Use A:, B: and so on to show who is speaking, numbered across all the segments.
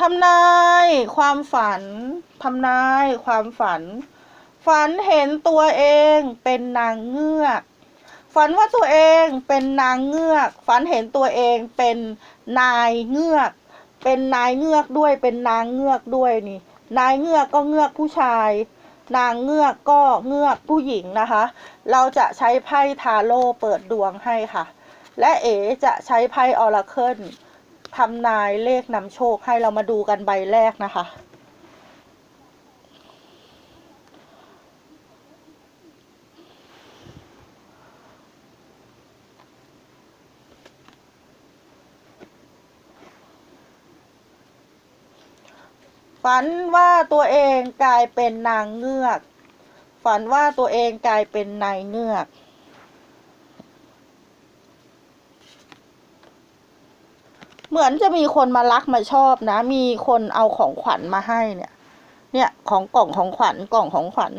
A: ทำนายความฝัน ทำนายความฝัน ฝันเห็นตัวเองเป็นนางเงือก ฝันว่าตัวเองเป็นนางเงือก ฝันเห็นตัวเองเป็นนายเงือก เป็นนายเงือกด้วย เป็นนางเงือกด้วยนี่ นายเงือกก็เงือกผู้ชาย นางเงือกก็เงือกผู้หญิงนะคะ เราจะใช้ไพ่ทาโร่เปิดดวงให้ค่ะ และเอ๋จะใช้ไพ่ออราเคิล ทำนายเลขนำโชคให้เรามาดูกันใบแรกนะคะ ฝันว่าตัวเองกลายเป็นนางเงือก ฝันว่าตัวเองกลายเป็นนายเงือก เหมือนจะมีคนมารักมาชอบนะ มีคนเอาของขวัญมาให้เนี่ย เนี่ยของกล่องของขวัญกล่องของขวัญ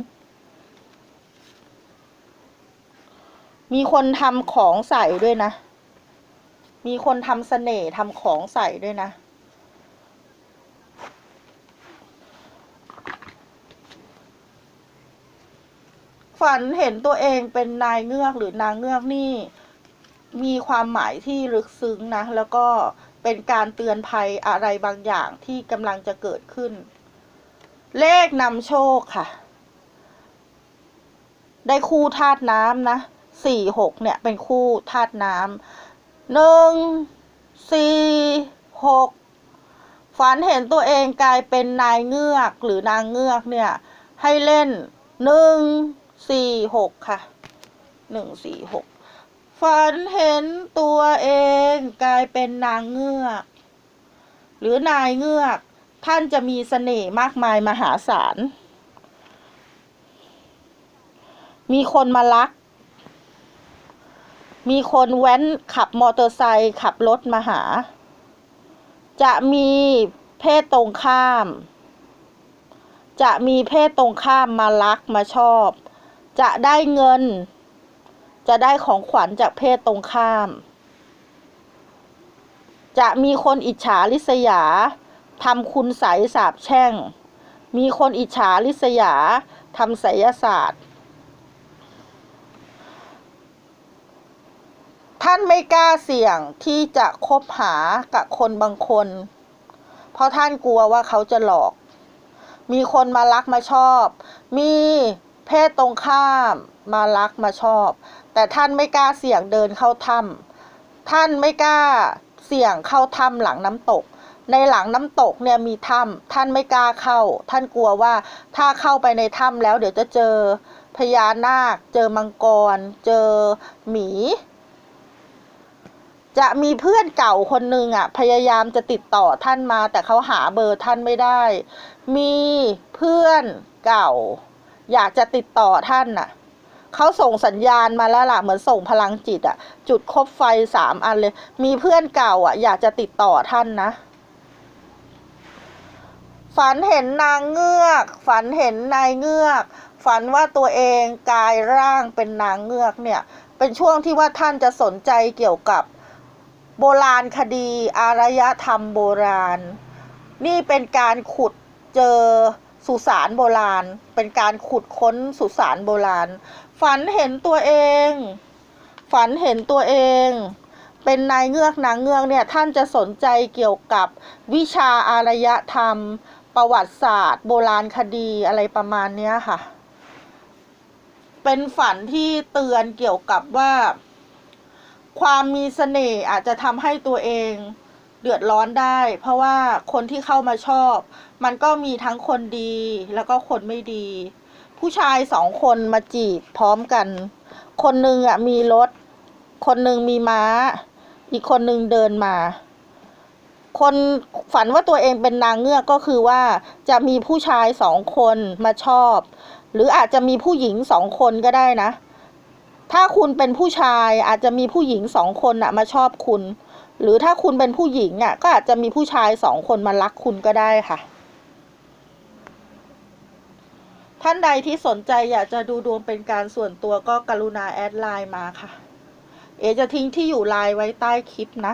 A: มีคนทำของใส่ด้วยนะ มีคนทำเสน่ห์ทำของใส่ด้วยนะฝันเห็นตัวเองเป็นนายเงือกหรือนางเงือกนี่ มีความหมายที่ลึกซึ้งนะ แล้วก็ เป็นการเตือนภัยอะไรบางอย่างที่กำลังจะเกิดขึ้น เลขนำโชคค่ะ ได้คู่ธาตุน้ำนะสี่หกเนี่ยเป็นคู่ธาตุน้ำหนึ่งสี่หกฝันเห็นตัวเองกลายเป็นนายเงือกหรือนางเงือกเนี่ย ให้เล่นหนึ่งสี่หกค่ะหนึ่งสี่หก ฝันเห็นตัวเองกลายเป็นนางเงือก หรือนายเงือก ท่านจะมีเสน่ห์มากมายมหาศาล มีคนมารัก มีคนแว้นขับมอเตอร์ไซค์ขับรถมาหา จะมีเพศตรงข้าม จะมีเพศตรงข้ามมารักมาชอบ จะได้เงิน จะได้ของขวัญจากเพศตรงข้าม จะมีคนอิจฉาริษยาทำคุณใสสาบแช่ง มีคนอิจฉาริษยาทำไสยศาสตร์ ท่านไม่กล้าเสี่ยงที่จะคบหากับคนบางคน เพราะท่านกลัวว่าเขาจะหลอก มีคนมารักมาชอบ มีเพศตรงข้ามมารักมาชอบ แต่ท่านไม่กล้าเสี่ยงเดินเข้าถ้ำท่านไม่กล้าเสี่ยงเข้าถ้ำหลังน้ำตก ในหลังน้ำตกเนี่ยมีถ้ำท่านไม่กล้าเข้า ท่านกลัวว่าถ้าเข้าไปในถ้ำแล้วเดี๋ยวจะเจอพญานาค เจอมังกร เจอหมี จะมีเพื่อนเก่าคนหนึ่งอะ พยายามจะติดต่อท่านมา แต่เขาหาเบอร์ท่านไม่ได้ มีเพื่อนเก่า อยากจะติดต่อท่านน่ะ เขาส่งสัญญาณมาแล้วล่ะเหมือนส่งพลังจิตอะจุดคบไฟสามอันเลย มีเพื่อนเก่าอะอยากจะติดต่อท่านนะฝันเห็นนางเงือก ฝันเห็นนายเงือก ฝันว่าตัวเองกายร่างเป็นนางเงือกเนี่ย เป็นช่วงที่ว่าท่านจะสนใจเกี่ยวกับโบราณคดี อารยธรรมโบราณ นี่เป็นการขุดเจอสุสานโบราณ เป็นการขุดค้นสุสานโบราณ ฝันเห็นตัวเอง ฝันเห็นตัวเอง เป็นนายเงือกนางเงือกเนี่ยท่านจะสนใจเกี่ยวกับวิชาอารยธรรม ประวัติศาสตร์ โบราณคดีอะไรประมาณเนี้ยค่ะ เป็นฝันที่เตือนเกี่ยวกับว่า ความมีเสน่ห์อาจจะทำให้ตัวเองเดือดร้อนได้ เพราะว่าคนที่เข้ามาชอบ มันก็มีทั้งคนดีแล้วก็คนไม่ดี ผู้ชายสองคนมาจีบพร้อมกัน คนหนึ่งอะมีรถ คนหนึ่งมีม้า อีกคนหนึ่งเดินมา คนฝันว่าตัวเองเป็นนางเงือกก็คือว่าจะมีผู้ชายสองคนมาชอบ หรืออาจจะมีผู้หญิงสองคนก็ได้นะ ถ้าคุณเป็นผู้ชายอาจจะมีผู้หญิงสองคนอะมาชอบคุณ หรือถ้าคุณเป็นผู้หญิงอะก็อาจจะมีผู้ชายสองคนมารักคุณก็ได้ค่ะ ท่านใดที่สนใจอยากจะดูดวงเป็นการส่วนตัวก็กรุณาแอดไลน์มาค่ะ เอจะทิ้งที่อยู่ไลน์ไว้ใต้คลิปนะ